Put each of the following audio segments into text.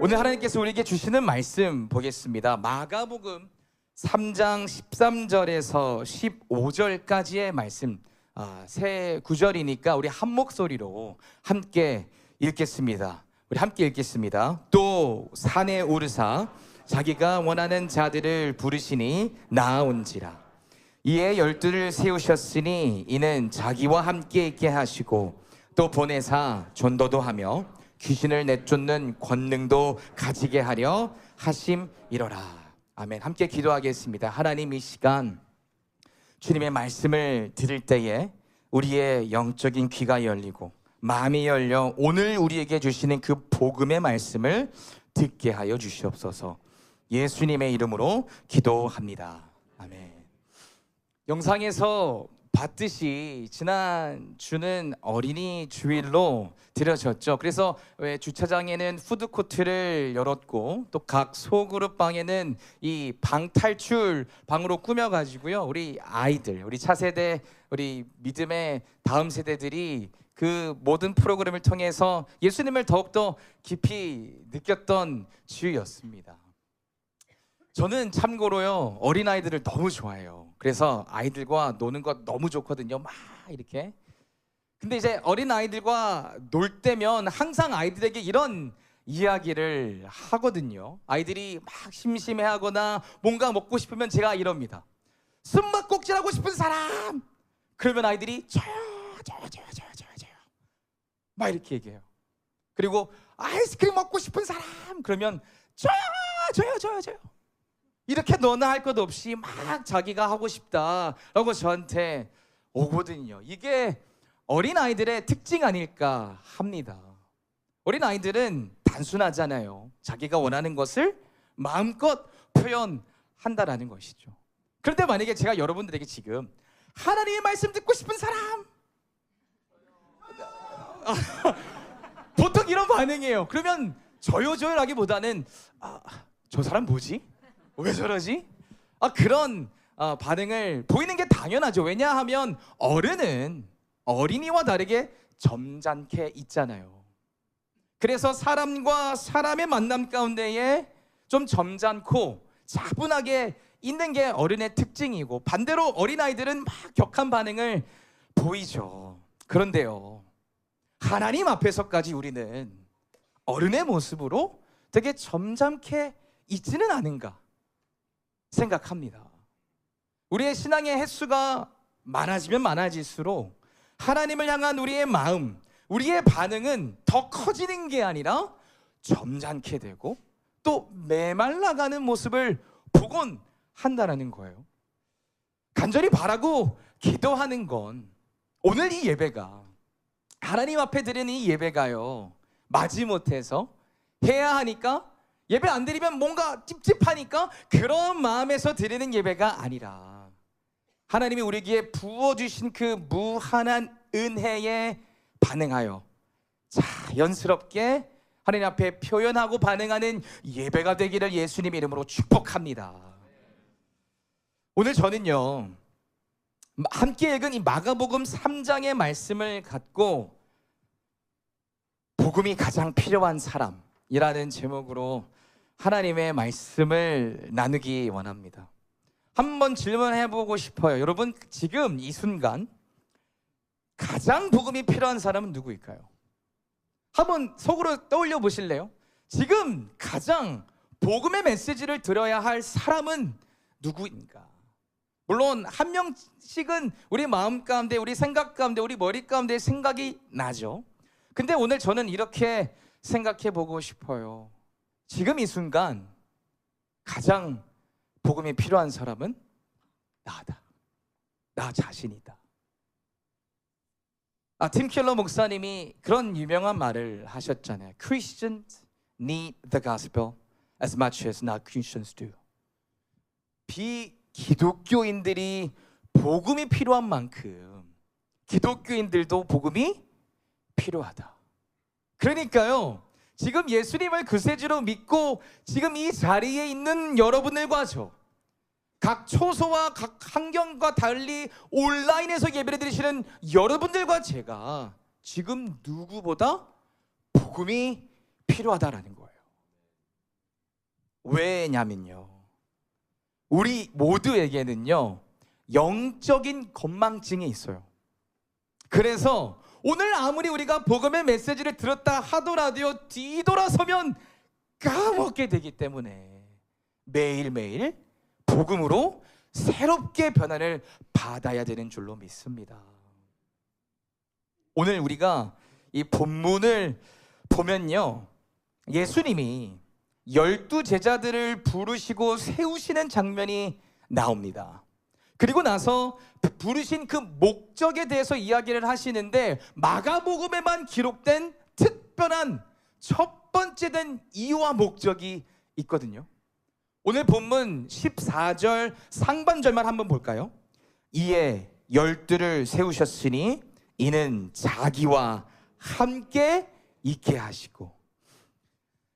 오늘 하나님께서 우리에게 주시는 말씀 보겠습니다. 마가복음 3장 13절에서 15절까지의 말씀 아, 세 구절이니까 우리 한 목소리로 함께 읽겠습니다. 우리 함께 읽겠습니다. 또 산에 오르사 자기가 원하는 자들을 부르시니 나아온지라 이에 열두를 세우셨으니 이는 자기와 함께 있게 하시고 또 보내사 전도도 하며 귀신을 내쫓는 권능도 가지게 하려 하심이로라. 아멘. 함께 기도하겠습니다. 하나님 이 시간 주님의 말씀을 들을 때에 우리의 영적인 귀가 열리고 마음이 열려 오늘 우리에게 주시는 그 복음의 말씀을 듣게 하여 주시옵소서. 예수님의 이름으로 기도합니다. 아멘. 영상에서 봤듯이 지난 주는 어린이 주일로 드려졌죠. 그래서 왜 주차장에는 푸드 코트를 열었고 또 각 소그룹 방에는 이 방탈출 방으로 꾸며 가지고요. 우리 아이들, 우리 차세대, 우리 믿음의 다음 세대들이 그 모든 프로그램을 통해서 예수님을 더욱더 깊이 느꼈던 주였습니다. 저는 참고로요 어린 아이들을 너무 좋아해요. 그래서 아이들과 노는 것 너무 좋거든요 막 이렇게. 근데 이제 어린 아이들과 놀 때면 항상 아이들에게 이런 이야기를 하거든요. 아이들이 막 심심해하거나 뭔가 먹고 싶으면 제가 이럽니다. 숨바꼭질하고 싶은 사람! 그러면 아이들이 저요 저요 저요 저요 저요 저요 막 이렇게 얘기해요. 그리고 아이스크림 먹고 싶은 사람! 그러면 저요 저요 저요 저요 이렇게 너나 할 것 없이 막 자기가 하고 싶다라고 저한테 오거든요. 이게 어린 아이들의 특징 아닐까 합니다. 어린 아이들은 단순하잖아요. 자기가 원하는 것을 마음껏 표현한다라는 것이죠. 그런데 만약에 제가 여러분들에게 지금 하나님의 말씀 듣고 싶은 사람 보통 이런 반응이에요. 그러면 저요 저요라기보다는 아, 저 사람 뭐지? 왜 저러지? 아 그런 어, 반응을 보이는 게 당연하죠. 왜냐하면 어른은 어린이와 다르게 점잖게 있잖아요. 그래서 사람과 사람의 만남 가운데에 좀 점잖고 차분하게 있는 게 어른의 특징이고 반대로 어린아이들은 막 격한 반응을 보이죠. 그런데요. 하나님 앞에서까지 우리는 어른의 모습으로 되게 점잖게 있지는 않은가 생각합니다. 우리의 신앙의 횟수가 많아지면 많아질수록 하나님을 향한 우리의 마음, 우리의 반응은 더 커지는 게 아니라 점잖게 되고 또 메말라가는 모습을 보곤 한다라는 거예요. 간절히 바라고 기도하는 건 오늘 이 예배가 하나님 앞에 드리는 이 예배가요. 마지못해서 해야 하니까 예배 안 드리면 뭔가 찝찝하니까 그런 마음에서 드리는 예배가 아니라 하나님이 우리에게 부어주신 그 무한한 은혜에 반응하여 자연스럽게 하나님 앞에 표현하고 반응하는 예배가 되기를 예수님 이름으로 축복합니다. 오늘 저는요, 함께 읽은 이 마가복음 3장의 말씀을 갖고 복음이 가장 필요한 사람이라는 제목으로 하나님의 말씀을 나누기 원합니다. 한번 질문해 보고 싶어요. 여러분, 지금 이 순간 가장 복음이 필요한 사람은 누구일까요? 한번 속으로 떠올려 보실래요? 지금 가장 복음의 메시지를 들어야 할 사람은 누구인가? 물론 한 명씩은 우리 마음 가운데, 우리 생각 가운데, 우리 머리 가운데 생각이 나죠. 근데 오늘 저는 이렇게 생각해 보고 싶어요. 지금 이 순간 가장 복음이 필요한 사람은 나다. 나 자신이다. 아, 팀 켈러 목사님이 그런 유명한 말을 하셨잖아요. Christians need the gospel as much as not Christians do. 비기독교인들이 복음이 필요한 만큼 기독교인들도 복음이 필요하다. 그러니까요. 지금 예수님을 그세주로 믿고 지금 이 자리에 있는 여러분들과 저, 각 초소와 각 환경과 달리 온라인에서 예배를 드리시는 여러분들과 제가 지금 누구보다 복음이 필요하다라는 거예요. 왜냐면요. 우리 모두에게는요. 영적인 건망증이 있어요. 그래서 오늘 아무리 우리가 복음의 메시지를 들었다 하더라도 뒤돌아서면 까먹게 되기 때문에 매일매일 복음으로 새롭게 변화를 받아야 되는 줄로 믿습니다. 오늘 우리가 이 본문을 보면요. 예수님이 열두 제자들을 부르시고 세우시는 장면이 나옵니다. 그리고 나서 부르신 그 목적에 대해서 이야기를 하시는데 마가복음에만 기록된 특별한 첫 번째 된 이유와 목적이 있거든요. 오늘 본문 14절 상반절만 한번 볼까요? 이에 열두를 세우셨으니 이는 자기와 함께 있게 하시고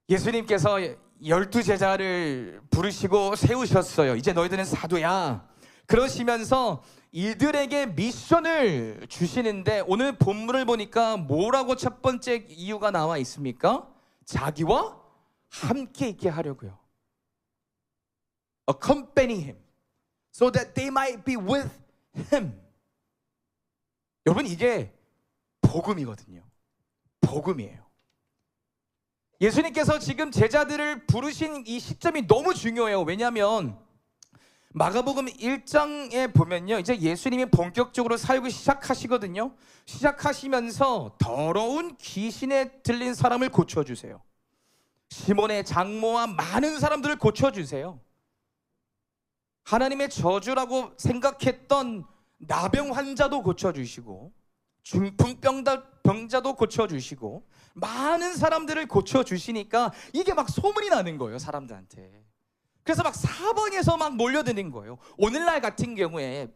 예수님께서 열두 제자를 부르시고 세우셨어요. 이제 너희들은 사도야. 그러시면서 이들에게 미션을 주시는데 오늘 본문을 보니까 뭐라고 첫 번째 이유가 나와 있습니까? 자기와 함께 있게 하려고요. Accompany him so that they might be with him. 여러분 이게 복음이거든요. 복음이에요. 예수님께서 지금 제자들을 부르신 이 시점이 너무 중요해요. 왜냐하면 마가복음 1장에 보면요. 이제 예수님이 본격적으로 살고 시작하시거든요. 시작하시면서 더러운 귀신에 들린 사람을 고쳐주세요. 시몬의 장모와 많은 사람들을 고쳐주세요. 하나님의 저주라고 생각했던 나병 환자도 고쳐주시고 중풍병자도 고쳐주시고 많은 사람들을 고쳐주시니까 이게 막 소문이 나는 거예요 사람들한테 그래서 막 사방에서 막 몰려드는 거예요 오늘날 같은 경우에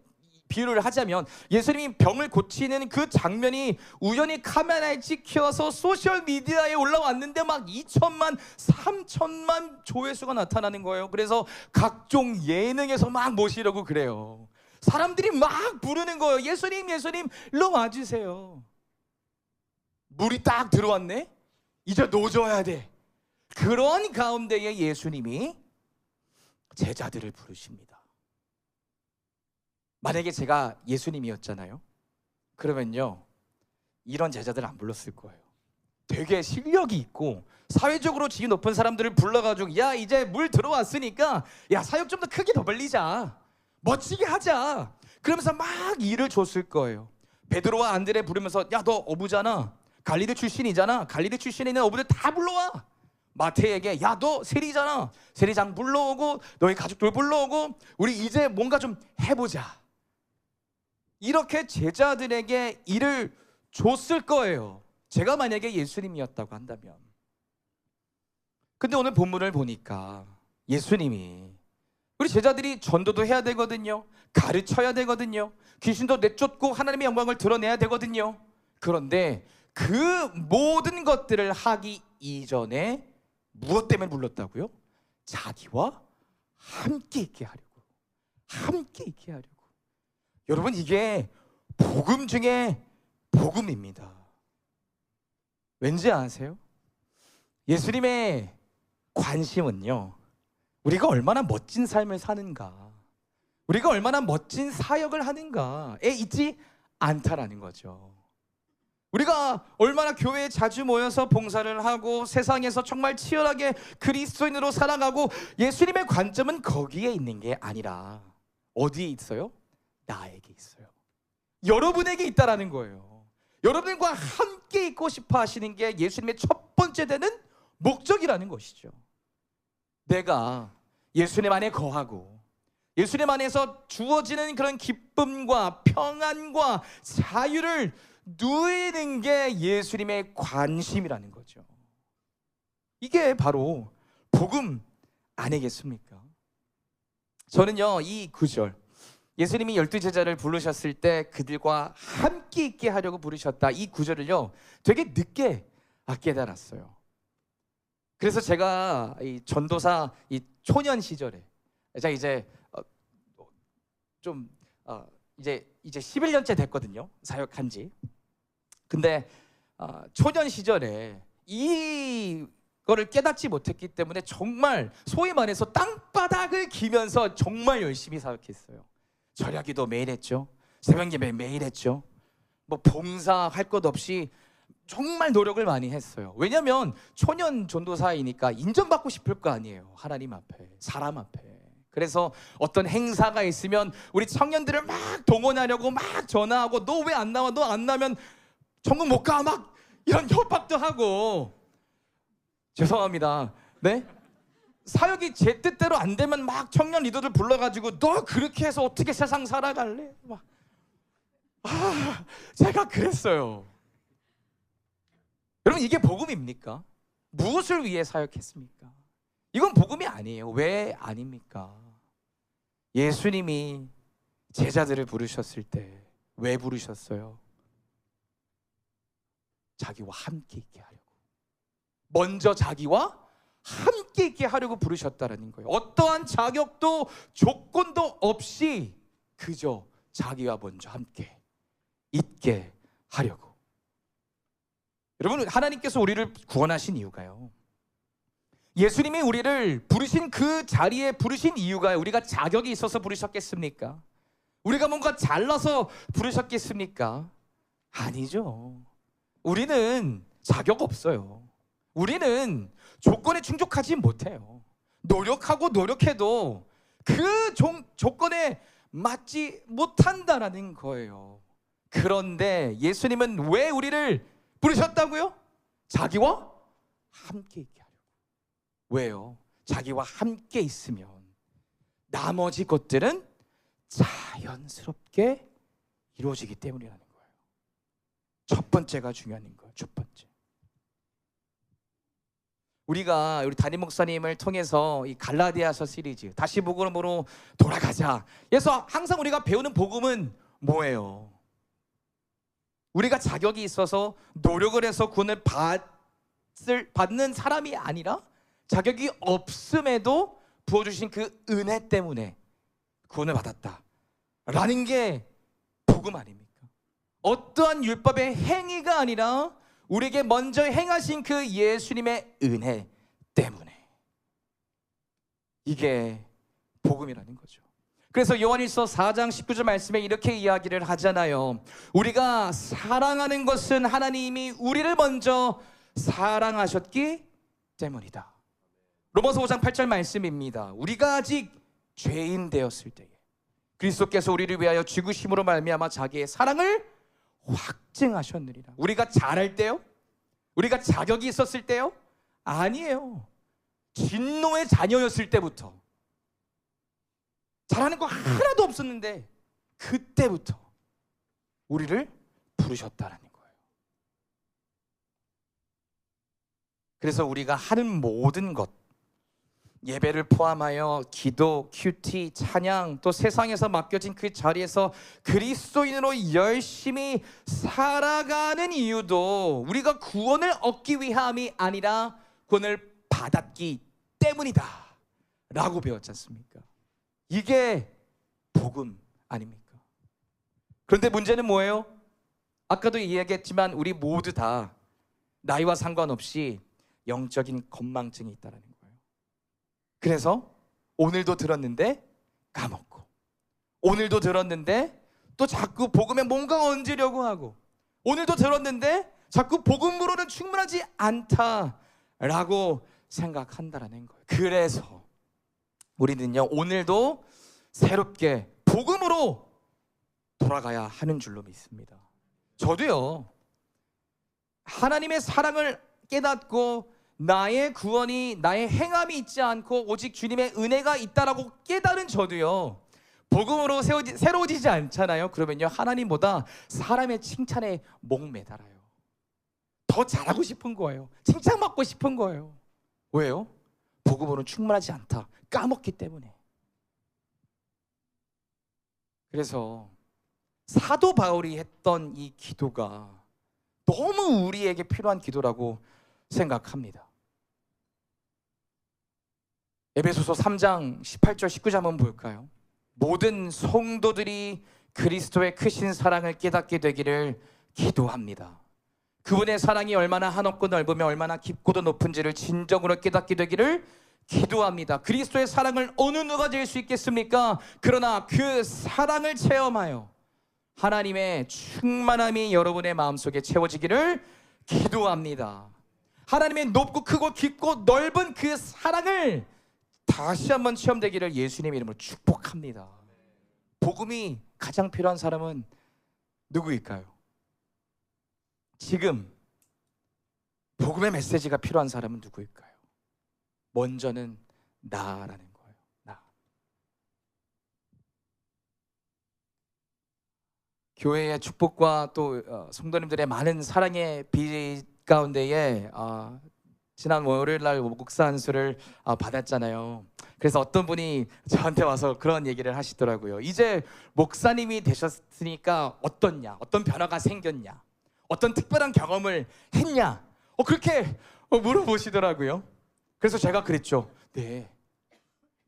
비유를 하자면 예수님이 병을 고치는 그 장면이 우연히 카메라에 찍혀서 소셜 미디어에 올라왔는데 막 2천만, 3천만 조회수가 나타나는 거예요. 그래서 각종 예능에서 막 모시려고 그래요. 사람들이 막 부르는 거예요. 예수님, 예수님, 일로 와주세요. 물이 딱 들어왔네? 이제 노져야 돼. 그런 가운데에 예수님이 제자들을 부르십니다. 만약에 제가 예수님이었잖아요. 그러면요. 이런 제자들 안 불렀을 거예요. 되게 실력이 있고 사회적으로 지위 높은 사람들을 불러가지고 야 이제 물 들어왔으니까 야 사역 좀 더 크게 더 벌리자 멋지게 하자 그러면서 막 일을 줬을 거예요 베드로와 안드레 부르면서 야 너 어부잖아 갈리드 출신이잖아 갈리드 출신에 있는 어부들 다 불러와 마태에게 야 너 세리잖아 세리장 불러오고 너희 가족들 불러오고 우리 이제 뭔가 좀 해보자 이렇게 제자들에게 일을 줬을 거예요. 제가 만약에 예수님이었다고 한다면. 근데 오늘 본문을 보니까 예수님이 우리 제자들이 전도도 해야 되거든요. 가르쳐야 되거든요. 귀신도 내쫓고 하나님의 영광을 드러내야 되거든요. 그런데 그 모든 것들을 하기 이전에 무엇 때문에 불렀다고요? 자기와 함께 있게 하려고. 함께 있게 하려고. 여러분 이게 복음 중에 복음입니다. 왠지 아세요? 예수님의 관심은요. 우리가 얼마나 멋진 삶을 사는가, 우리가 얼마나 멋진 사역을 하는가에 있지 않다라는 거죠. 우리가 얼마나 교회에 자주 모여서 봉사를 하고 세상에서 정말 치열하게 그리스도인으로 살아가고 예수님의 관점은 거기에 있는 게 아니라 어디에 있어요? 나에게 있어요. 여러분에게 있다라는 거예요. 여러분과 함께 있고 싶어 하시는 게 예수님의 첫 번째 되는 목적이라는 것이죠. 내가 예수님 안에 거하고 예수님 안에서 주어지는 그런 기쁨과 평안과 자유를 누리는 게 예수님의 관심이라는 거죠. 이게 바로 복음 아니겠습니까? 저는요, 이 구절, 예수님이 열두 제자를 부르셨을 때 그들과 함께 있게 하려고 부르셨다. 이 구절을요, 되게 늦게 깨달았어요. 그래서 제가 이 전도사 이 초년 시절에 제가 이제 어, 좀 어, 이제 이제 11년째 됐거든요. 사역한 지. 근데 어, 초년 시절에 이 거를 깨닫지 못했기 때문에 정말 소위 말해서 땅바닥을 기면서 정말 열심히 사역했어요. 절야기도 매일 했죠. 새벽 예배 매일 했죠. 뭐 봉사할 것 없이 정말 노력을 많이 했어요. 왜냐하면 초년 전도사이니까 인정받고 싶을 거 아니에요. 하나님 앞에, 사람 앞에. 그래서 어떤 행사가 있으면 우리 청년들을 막 동원하려고 막 전화하고 너 왜 안 나와? 너 안 나면 전국 못 가. 막 이런 협박도 하고 죄송합니다. 네? 사역이 제 뜻대로 안 되면 막 청년 리더들 불러가지고 너 그렇게 해서 어떻게 세상 살아갈래? 막 아, 제가 그랬어요. 여러분 이게 복음입니까? 무엇을 위해 사역했습니까? 이건 복음이 아니에요. 왜 아닙니까? 예수님이 제자들을 부르셨을 때 왜 부르셨어요? 자기와 함께 있게 하려고. 먼저 자기와 함께 있게 하려고 부르셨다라는 거예요. 어떠한 자격도 조건도 없이 그저 자기와 먼저 함께 있게 하려고. 여러분 하나님께서 우리를 구원하신 이유가요. 예수님이 우리를 부르신 그 자리에 부르신 이유가 우리가 자격이 있어서 부르셨겠습니까? 우리가 뭔가 잘나서 부르셨겠습니까? 아니죠. 우리는 자격 없어요. 우리는 조건에 충족하지 못해요. 노력하고 노력해도 그 조, 조건에 맞지 못한다라는 거예요. 그런데 예수님은 왜 우리를 부르셨다고요? 자기와 함께 있게 하려고. 왜요? 자기와 함께 있으면 나머지 것들은 자연스럽게 이루어지기 때문이라는 거예요. 첫 번째가 중요한 거예요. 첫 번째. 우리가 우리 담임 목사님을 통해서 이 갈라디아서 시리즈 다시 복음으로 돌아가자. 그래서 항상 우리가 배우는 복음은 뭐예요? 우리가 자격이 있어서 노력을 해서 구원을 받을 받는 사람이 아니라 자격이 없음에도 부어주신 그 은혜 때문에 구원을 받았다. 라는 게 복음 아닙니까? 어떠한 율법의 행위가 아니라 우리에게 먼저 행하신 그 예수님의 은혜 때문에 이게 복음이라는 거죠. 그래서 요한일서 4장 19절 말씀에 이렇게 이야기를 하잖아요. 우리가 사랑하는 것은 하나님이 우리를 먼저 사랑하셨기 때문이다. 로마서 5장 8절 말씀입니다. 우리가 아직 죄인 되었을 때에 그리스도께서 우리를 위하여 죽으심으로 말미암아 자기의 사랑을 확증하셨느니라. 우리가 잘할 때요? 우리가 자격이 있었을 때요? 아니에요. 진노의 자녀였을 때부터 잘하는 거 하나도 없었는데 그때부터 우리를 부르셨다라는 거예요. 그래서 우리가 하는 모든 것 예배를 포함하여 기도, 큐티, 찬양 또 세상에서 맡겨진 그 자리에서 그리스도인으로 열심히 살아가는 이유도 우리가 구원을 얻기 위함이 아니라 구원을 받았기 때문이다 라고 배웠지 않습니까? 이게 복음 아닙니까? 그런데 문제는 뭐예요? 아까도 이야기했지만 우리 모두 다 나이와 상관없이 영적인 건망증이 있다라는 거예요. 그래서 오늘도 들었는데 까먹고 오늘도 들었는데 또 자꾸 복음에 뭔가 얹으려고 하고 오늘도 들었는데 자꾸 복음으로는 충분하지 않다라고 생각한다라는 거예요. 그래서 우리는요 오늘도 새롭게 복음으로 돌아가야 하는 줄로 믿습니다. 저도요 하나님의 사랑을 깨닫고 나의 구원이 나의 행함이 있지 않고 오직 주님의 은혜가 있다라고 깨달은 저도요. 복음으로 세워지, 새로워지지 않잖아요. 그러면요 하나님보다 사람의 칭찬에 목매달아요. 더 잘하고 싶은 거예요. 칭찬받고 싶은 거예요. 왜요? 복음으로는 충분하지 않다. 까먹기 때문에. 그래서 사도 바울이 했던 이 기도가 너무 우리에게 필요한 기도라고 생각합니다. 에베소서 3장 18절 19절 한번 볼까요? 모든 성도들이 그리스도의 크신 사랑을 깨닫게 되기를 기도합니다. 그분의 사랑이 얼마나 한없고 넓으며 얼마나 깊고도 높은지를 진정으로 깨닫게 되기를 기도합니다. 그리스도의 사랑을 어느 누가 질수 있겠습니까? 그러나 그 사랑을 체험하여 하나님의 충만함이 여러분의 마음속에 채워지기를 기도합니다. 하나님의 높고 크고 깊고 넓은 그 사랑을 다시 한번 체험되기를 예수님 이름으로 축복합니다. 복음이 가장 필요한 사람은 누구일까요? 지금 복음의 메시지가 필요한 사람은 누구일까요? 먼저는 나라는 거예요. 나. 교회의 축복과 또 어, 성도님들의 많은 사랑의 빛 가운데에 아, 지난 월요일 날 목사 안수를 아, 받았잖아요. 그래서 어떤 분이 저한테 와서 그런 얘기를 하시더라고요. 이제 목사님이 되셨으니까 어떻냐? 어떤 변화가 생겼냐? 어떤 특별한 경험을 했냐? 어, 그렇게 어, 물어보시더라고요. 그래서 제가 그랬죠. 네.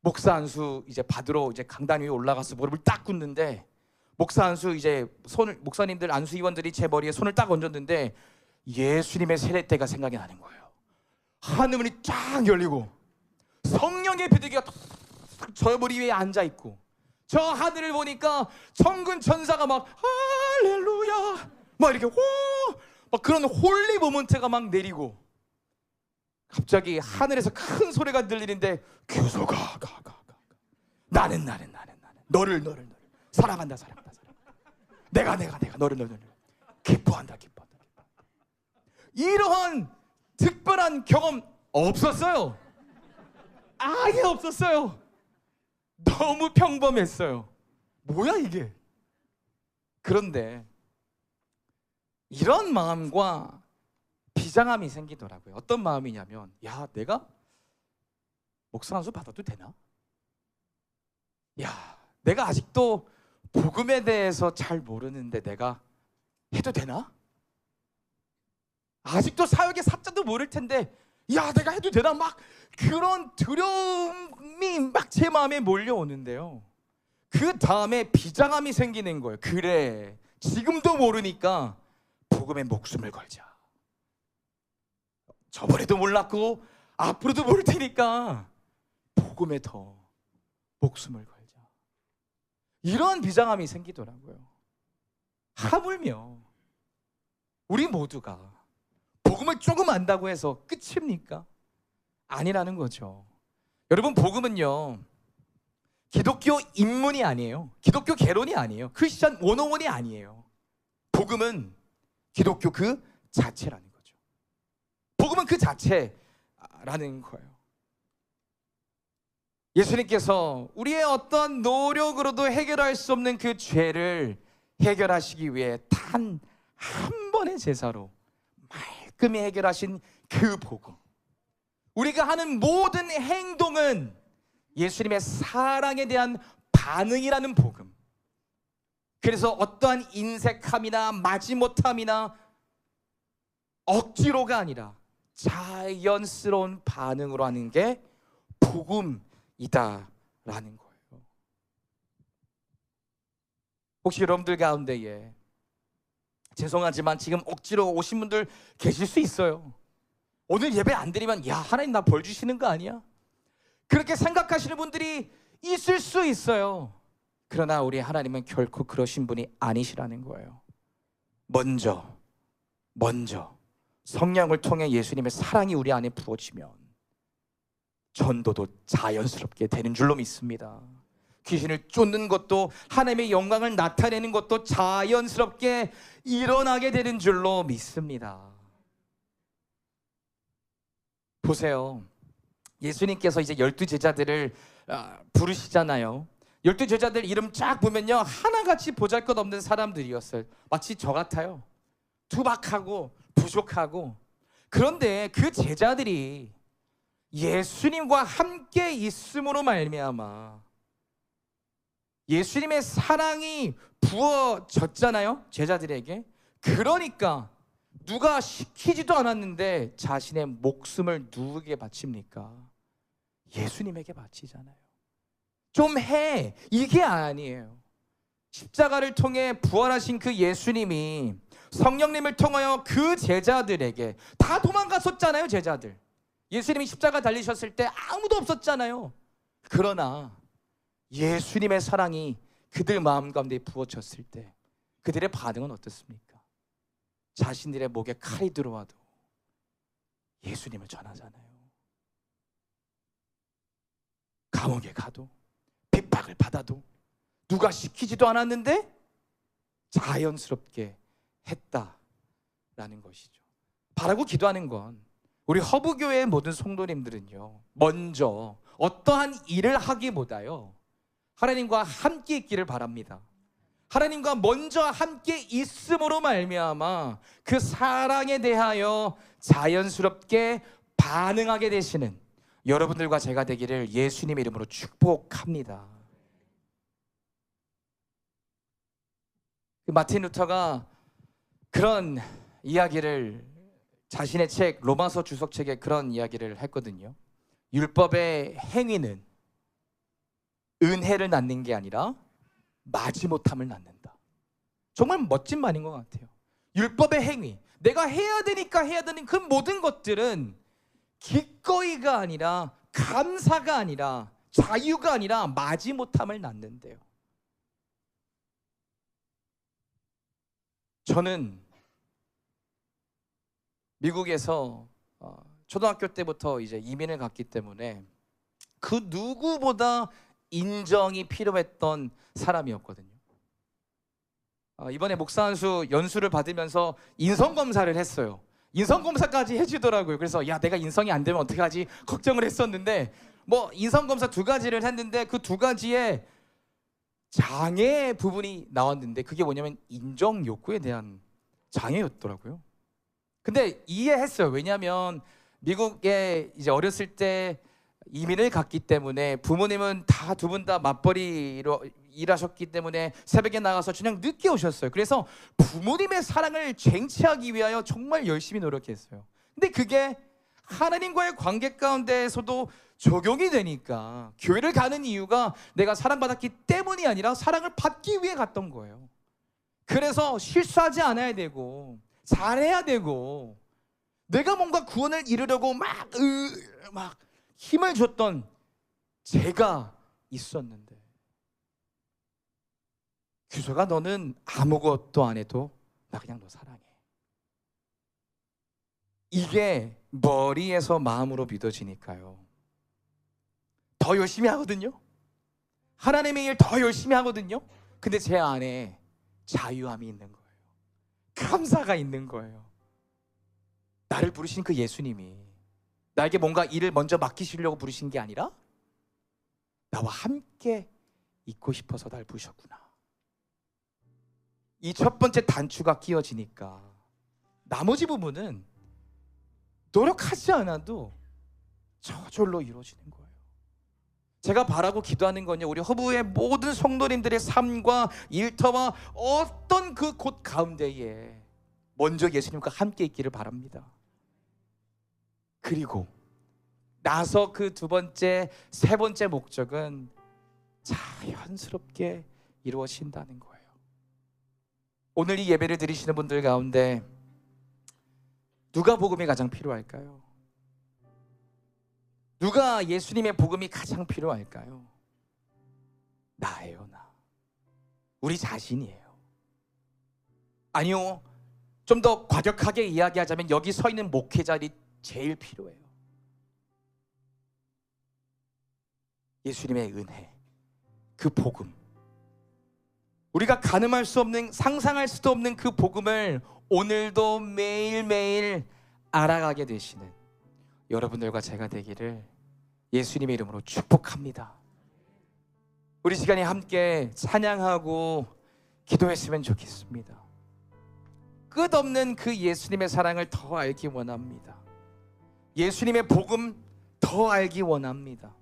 목사 안수 이제 받으러 이제 강단 위에 올라가서 무릎을 딱 꿇는데 목사 안수 이제 손을 목사님들 안수위원들이 제 머리에 손을 딱 얹었는데 예수님의 세례 때가 생각이 나는 거예요. 하늘문이 쫙 열리고 성령의 비둘기가 저 머리 위에 앉아 있고 저 하늘을 보니까 천군 천사가 막 할렐루야 막 이렇게 호막 그런 홀리 모먼트가 막 내리고 갑자기 하늘에서 큰 소리가 들리는데 교소가 가가 가. 나는 나는 나는 나는. 너를 너를 너를. 사랑한다 사랑한다 사랑한다. 내가 내가 내가. 너를 너를 너를. 기뻐한다 기뻐한다. 이러한 특별한 경험 없었어요 아예 없었어요 너무 평범했어요 뭐야 이게 그런데 이런 마음과 비장함이 생기더라고요. 어떤 마음이냐면, 야, 내가 목사 한수 받아도 되나? 야, 내가 아직도 복음에 대해서 잘 모르는데 내가 해도 되나? 아직도 사역의 사자도 모를 텐데, 야, 내가 해도 되나? 막 그런 두려움이 막 제 마음에 몰려오는데요. 그 다음에 비장함이 생기는 거예요. 그래, 지금도 모르니까 복음에 목숨을 걸자. 저번에도 몰랐고 앞으로도 모를 테니까 복음에 더 목숨을 걸자. 이런 비장함이 생기더라고요. 하물며 우리 모두가 복음을 조금 안다고 해서 끝입니까? 아니라는 거죠. 여러분 복음은요. 기독교 입문이 아니에요. 기독교 개론이 아니에요. 크리스천 원어원이 아니에요. 복음은 기독교 그 자체라는 거죠. 복음은 그 자체라는 거예요. 예수님께서 우리의 어떤 노력으로도 해결할 수 없는 그 죄를 해결하시기 위해 단 한 번의 제사로 말끔히 해결하신 그 복음. 우리가 하는 모든 행동은 예수님의 사랑에 대한 반응이라는 복음. 그래서 어떠한 인색함이나 마지못함이나 억지로가 아니라 자연스러운 반응으로 하는 게 복음이다라는 거예요. 혹시 여러분들 가운데에 죄송하지만 지금 억지로 오신 분들 계실 수 있어요. 오늘 예배 안 드리면 야 하나님 나 벌 주시는 거 아니야? 그렇게 생각하시는 분들이 있을 수 있어요. 그러나 우리 하나님은 결코 그러신 분이 아니시라는 거예요. 먼저, 먼저 성령을 통해 예수님의 사랑이 우리 안에 부어지면 전도도 자연스럽게 되는 줄로 믿습니다. 귀신을 쫓는 것도 하나님의 영광을 나타내는 것도 자연스럽게 일어나게 되는 줄로 믿습니다. 보세요. 예수님께서 이제 열두 제자들을 아, 부르시잖아요. 열두 제자들 이름 쫙 보면요 하나같이 보잘것없는 사람들이었어요. 마치 저 같아요. 투박하고 부족하고 그런데 그 제자들이 예수님과 함께 있음으로 말미암아 예수님의 사랑이 부어졌잖아요 제자들에게 그러니까 누가 시키지도 않았는데 자신의 목숨을 누구에게 바칩니까? 예수님에게 바치잖아요. 좀 해. 이게 아니에요. 십자가를 통해 부활하신 그 예수님이 성령님을 통하여 그 제자들에게 다 도망갔었잖아요, 제자들. 예수님이 십자가 달리셨을 때 아무도 없었잖아요. 그러나 예수님의 사랑이 그들 마음 가운데 부어졌을 때 그들의 반응은 어떻습니까? 자신들의 목에 칼이 들어와도 예수님을 전하잖아요. 감옥에 가도 핍박을 받아도 누가 시키지도 않았는데 자연스럽게 했다라는 것이죠. 바라고 기도하는 건 우리 허브교회의 모든 성도님들은요. 먼저 어떠한 일을 하기보다요. 하나님과 함께 있기를 바랍니다. 하나님과 먼저 함께 있음으로 말미암아 그 사랑에 대하여 자연스럽게 반응하게 되시는 여러분들과 제가 되기를 예수님의 이름으로 축복합니다. 그 마틴 루터가 그런 이야기를 자신의 책 로마서 주석책에 그런 이야기를 했거든요. 율법의 행위는 은혜를 낳는 게 아니라 마지못함을 낳는다. 정말 멋진 말인 것 같아요. 율법의 행위, 내가 해야 되니까 해야 되는 그 모든 것들은 기꺼이가 아니라 감사가 아니라 자유가 아니라 마지못함을 낳는데요. 저는 미국에서 어, 초등학교 때부터 이제 이민을 갔기 때문에 그 누구보다 인정이 필요했던 사람이었거든요. 어, 이번에 목사 한수 연수를 받으면서 인성 검사를 했어요. 인성 검사까지 해주더라고요. 그래서 야 내가 인성이 안 되면 어떻게 하지 걱정을 했었는데 뭐 인성 검사 두 가지를 했는데 그 두 가지에 장애 부분이 나왔는데 그게 뭐냐면 인정 욕구에 대한 장애였더라고요. 근데 이해했어요. 왜냐하면 미국에 이제 어렸을 때 이민을 갔기 때문에 부모님은 다 두 분 다 맞벌이로 일하셨기 때문에 새벽에 나가서 저녁 늦게 오셨어요. 그래서 부모님의 사랑을 쟁취하기 위하여 정말 열심히 노력했어요. 근데 그게 하나님과의 관계 가운데에서도 적용이 되니까 교회를 가는 이유가 내가 사랑받았기 때문이 아니라 사랑을 받기 위해 갔던 거예요. 그래서 실수하지 않아야 되고 잘해야 되고 내가 뭔가 구원을 이루려고 막, 으, 막 힘을 줬던 제가 있었는데 규서가 너는 아무것도 안 해도 나 그냥 너 사랑해. 이게 머리에서 마음으로 믿어지니까요. 더 열심히 하거든요. 하나님의 일 더 열심히 하거든요. 근데 제 안에 자유함이 있는 거예요. 감사가 있는 거예요. 나를 부르신 그 예수님이 나에게 뭔가 일을 먼저 맡기시려고 부르신 게 아니라 나와 함께 있고 싶어서 날 부르셨구나. 이 첫 번째 단추가 끼어지니까 나머지 부분은 노력하지 않아도 저절로 이루어지는 거예요. 제가 바라고 기도하는 건요, 우리 허브의 모든 성도님들의 삶과 일터와 어떤 그 곳 가운데에 먼저 예수님과 함께 있기를 바랍니다. 그리고 나서 그 두 번째, 세 번째 목적은 자연스럽게 이루어진다는 거예요. 오늘 이 예배를 드리시는 분들 가운데 누가 복음이 가장 필요할까요? 누가 예수님의 복음이 가장 필요할까요? 나예요, 나. 우리 자신이에요. 아니요. 좀 더 과격하게 이야기하자면 여기 서 있는 목회자들이 제일 필요해요. 예수님의 은혜, 그 복음. 우리가 가늠할 수 없는, 상상할 수도 없는 그 복음을 오늘도 매일매일 알아가게 되시는 여러분들과 제가 되기를 예수님의 이름으로 축복합니다. 우리 시간에 함께 찬양하고 기도했으면 좋겠습니다. 끝없는 그 예수님의 사랑을 더 알기 원합니다. 예수님의 복음 더 알기 원합니다.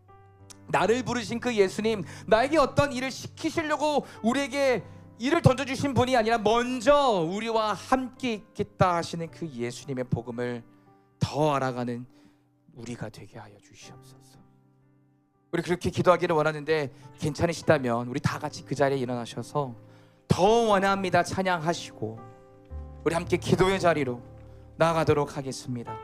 나를 부르신 그 예수님, 나에게 어떤 일을 시키시려고 우리에게 일을 던져주신 분이 아니라 먼저 우리와 함께 있겠다 하시는 그 예수님의 복음을 더 알아가는 우리가 되게 하여 주시옵소서. 우리 그렇게 기도하기를 원하는데 괜찮으시다면 우리 다 같이 그 자리에 일어나셔서 더 원합니다 찬양하시고 우리 함께 기도의 자리로 나아가도록 하겠습니다.